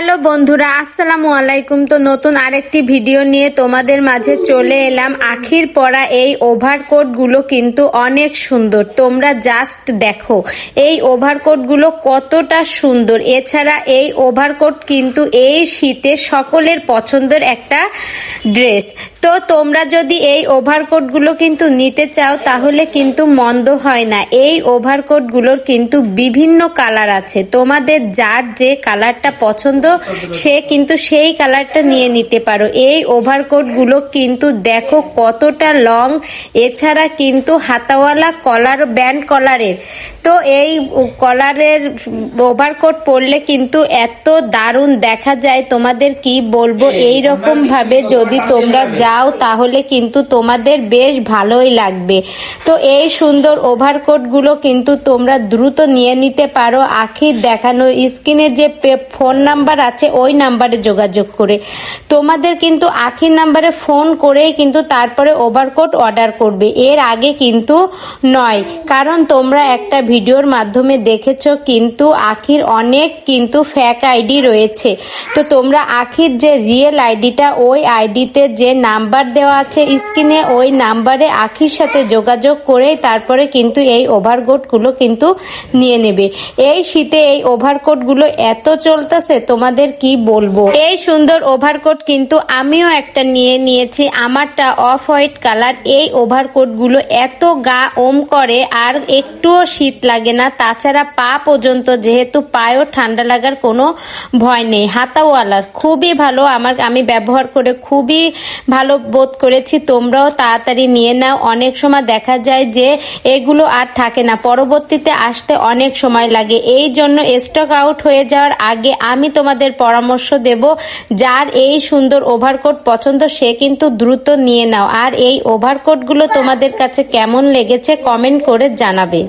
Hello বন্ধুরা, আসসালামু আলাইকুম। তো নতুন আরেকটি ভিডিও নিয়ে তোমাদের মাঝে চলে এলাম। আখির পরা এই ওভারকোটগুলো কিন্তু অনেক সুন্দর। তোমরা জাস্ট দেখো, এই ওভারকোটগুলো কতটা সুন্দর। এছাড়া এই ওভারকোট কিন্তু এই শীতে সকলের পছন্দের একটা ড্রেস। তো তোমরা যদি এই ওভারকোটগুলো কিন্তু নিতে চাও তাহলে কিন্তু মন্দ হয় না। এই ওভারকোটগুলোর কিন্তু বিভিন্ন কালার আছে। তোমাদের যার যে কালারটা পছন্দ সে কিন্তু সেই কালারটা নিয়ে নিতে পারো। এই ওভারকোটগুলো কিন্তু দেখো কতটা লং এছাড়া কিন্তু হাতাওয়ালা কলার ব্যান্ড কলারের তো এই কলারের ওভারকোট পরলে কিন্তু এত দারুণ দেখা যায়। তোমাদের কি বলব? এই রকম ভাবে যদি তোমরা যাও, তাহলে কিন্তু তোমাদের বেশ ভালোই লাগবে। তো এই সুন্দর ওভারকোটগুলো কিন্তু তোমরা দ্রুত নিয়ে নিতে পারো। আখির দেখানো স্ক্রিনে যে ফোন নাম্বার আছে, ওই নাম্বারে যোগাযোগ করে। তোমাদের কিন্তু আখির নাম্বারে ফোন করেই কিন্তু তারপরে ওভারকোট অর্ডার করবে। এর আগে কিন্তু নয়। কারণ তোমরা একটা ভিডিওর মাধ্যমে দেখেছ কিন্তু আখির অনেক কিন্তু ফ্যাক আইডি রয়েছে। তো তোমরা আখির যে রিয়েল আইডিটা ওই আইডিতে যে নাম্বার দেওয়া আছে স্ক্রিনে, ওই নাম্বারে আখির সাথে যোগাযোগ করে তারপরে কিন্তু এই ওভারকোটগুলো কিন্তু নিয়ে নেবে। এই শীতে এই ওভারকোটগুলো এত চলতেছে, তোমাদের কি বলব? এই সুন্দর ওভারকোট কিন্তু আমিও একটা নিয়ে নিয়েছি, আমারটা অফ হোয়াইট কালার। এই ওভারকোটগুলো এত গা ওম করে, আর একটুও শীত লাগে না। তাছাড়া পা পর্যন্ত যেহেতু পায়েও ঠান্ডা লাগার কোনো ভয় নেই। হাতাওয়ালা, খুবই ভালো। আমার, আমি ব্যবহার করে খুবই ভালো বোধ করেছি, তোমরাও তাড়াতাড়ি নিয়ে নাও। অনেক সময় দেখা যায় যে এগুলো আর থাকে না। পরবর্তীতে আসতে অনেক সময় লাগে। এই জন্য স্টক আউট হয়ে যাওয়ার আগে আমি তোমাদের পরামর্শ দেব, যার এই সুন্দর ওভারকোট পছন্দ, সে কিন্তু দ্রুত নিয়ে নাও। আর এই ওভারকোটগুলো তোমাদের কাছে কেমন লেগেছে কমেন্ট করে জানাবে।